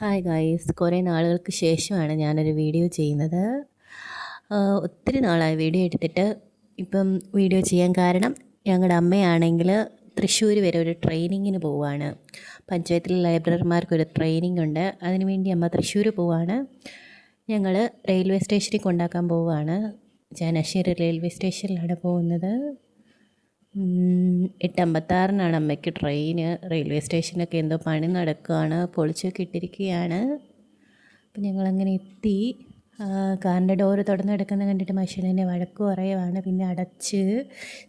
Hi guys കുറേ നാളുകൾക്ക് ശേഷമാണ് ഞാനൊരു വീഡിയോ ചെയ്യുന്നത്. ഒത്തിരി നാളായി വീഡിയോ എടുത്തിട്ട് ഇപ്പം വീഡിയോ ചെയ്യാൻ കാരണം ഞങ്ങളുടെ അമ്മയാണെങ്കിൽ തൃശ്ശൂർ വരെ ഒരു ട്രെയിനിങ്ങിന് പോവുകയാണ് പഞ്ചായത്തിലെ ലൈബ്രറിമാർക്കൊരു ട്രെയിനിങ് ഉണ്ട്. അതിനുവേണ്ടി അമ്മ തൃശ്ശൂർ പോവുകയാണ് ഞങ്ങൾ റെയിൽവേ സ്റ്റേഷനിൽ കൊണ്ടാക്കാൻ പോവുകയാണ് ചാനാശ്ശേരി റെയിൽവേ സ്റ്റേഷനിലാണ് പോകുന്നത്. എട്ടമ്പത്താറിനാണ് അമ്മയ്ക്ക് ട്രെയിന് റെയിൽവേ സ്റ്റേഷനൊക്കെ എന്തോ പണി നടക്കുകയാണ്. പൊളിച്ചൊക്കെ ഇട്ടിരിക്കുകയാണ്. അപ്പം ഞങ്ങളങ്ങനെ എത്തി. കാറിന്റെ ഡോറ് തുറന്ന് കിടക്കുന്നത് കണ്ടിട്ട് മഷീനിന്റെ വഴക്ക് കുറയുവാണ്. പിന്നെ അടച്ച്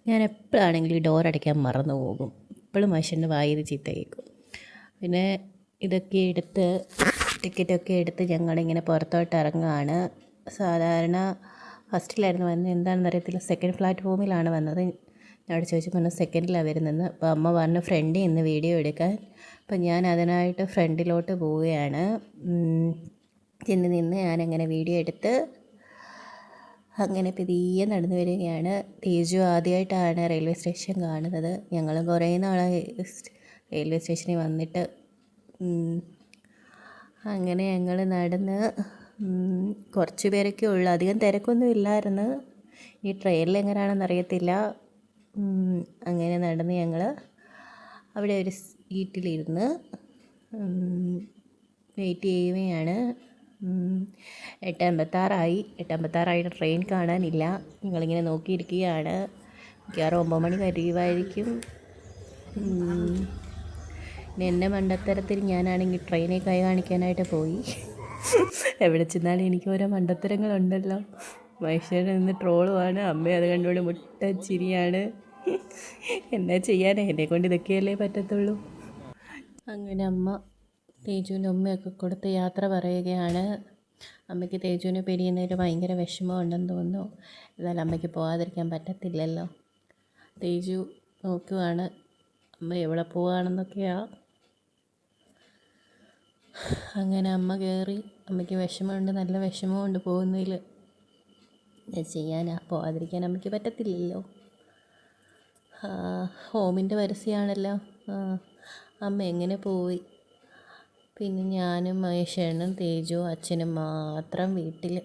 ഞാൻ എപ്പോഴാണെങ്കിലും ഈ ഡോർ അടയ്ക്കാൻ മറന്നു പോകും. എപ്പോഴും മഷീന്റെ വായിൽ ചീത്ത കേൾക്കും പിന്നെ ഇതൊക്കെ എടുത്ത് ടിക്കറ്റൊക്കെ എടുത്ത് ഞങ്ങളിങ്ങനെ പുറത്തോട്ട് ഇറങ്ങുകയാണ് സാധാരണ ഫസ്റ്റിലായിരുന്നു വന്നത്. എന്താണെന്ന് അറിയത്തില്ല സെക്കൻഡ് പ്ലാറ്റ്ഫോമിലാണ് വന്നത്. അവിടെ ചോദിച്ചപ്പോൾ പറഞ്ഞു സെക്കൻഡിലാണ് വരുന്നതെന്ന് അപ്പോൾ അമ്മ പറഞ്ഞു ഫ്രണ്ടിൽ നിന്ന് വീഡിയോ എടുക്കാൻ. അപ്പം ഞാൻ അതിനായിട്ട് ഫ്രണ്ടിലോട്ട് പോവുകയാണ്. ചെന്ന് നിന്ന് ഞാനങ്ങനെ വീഡിയോ എടുത്ത് അങ്ങനെ പതിയെ നടന്നു വരികയാണ്. തേജു ആദ്യമായിട്ടാണ് റെയിൽവേ സ്റ്റേഷൻ കാണുന്നത്. ഞങ്ങൾ കുറേ നാളായി റെയിൽവേ സ്റ്റേഷനിൽ വന്നിട്ട് അങ്ങനെ ഞങ്ങൾ നടന്ന് കുറച്ച് പേരൊക്കെ ഉള്ളു. അധികം തിരക്കൊന്നും ഇല്ലായിരുന്നു. ഈ ട്രെയിനിൽ എങ്ങനെയാണെന്ന് അറിയത്തില്ല അങ്ങനെ നടന്ന് ഞങ്ങൾ അവിടെ ഒരു സീറ്റിലിരുന്ന് വെയിറ്റ് ചെയ്യുകയാണ് എട്ടമ്പത്താറായി എട്ട് അമ്പത്താറായി എട്ട് അമ്പത്താറായിട്ട് ട്രെയിൻ കാണാനില്ല. ഞങ്ങളിങ്ങനെ നോക്കിയിരിക്കുകയാണ്. മിക്കവാറും ഒമ്പത് മണി കഴിയുമായിരിക്കും എന്റെ മണ്ടത്തരത്തിൽ ഞാനാണെങ്കിൽ ട്രെയിനിൽ കൈ കാണിക്കാനായിട്ട് പോയി. എവിടെ ചെന്നാലും എനിക്ക് ഓരോ മണ്ടത്തരങ്ങളുണ്ടല്ലോ. മനുഷ്യൻ നിന്ന് ട്രോളുമാണ് അമ്മ അത് കണ്ടുകൊണ്ട് മുട്ട ചിരിയാണ് എന്നാ ചെയ്യാനാ എന്നെ കൊണ്ട് ഇതൊക്കെയല്ലേ പറ്റത്തുള്ളൂ. അങ്ങനെ അമ്മ തേജുവിന്റെ ഉമ്മയൊക്കെ കൊടുത്ത് യാത്ര പറയുകയാണ്. അമ്മയ്ക്ക് തേജുവിനെ പിരിയുന്നതിൽ ഭയങ്കര വിഷമമുണ്ടെന്ന് തോന്നുന്നു. എന്നാലും അമ്മയ്ക്ക് പോകാതിരിക്കാൻ പറ്റത്തില്ലല്ലോ. തേജു നോക്കുവാണ്. അമ്മ എവിടെ പോവാണെന്നൊക്കെയാ. അങ്ങനെ അമ്മ കയറി. അമ്മയ്ക്ക് വിഷമമുണ്ട്. നല്ല വിഷമമുണ്ട് പോകുന്നതിൽ. ഞാൻ ചെയ്യാനാ പോകാതിരിക്കാൻ അമ്മയ്ക്ക് പറ്റത്തില്ലല്ലോ. ഹോമിന്റെ പരസ്യമാണല്ലോ. അമ്മ എങ്ങനെ പോയി? പിന്നെ ഞാനും മഹേഷണ്ണും തേജു അച്ഛനും മാത്രം വീട്ടിൽ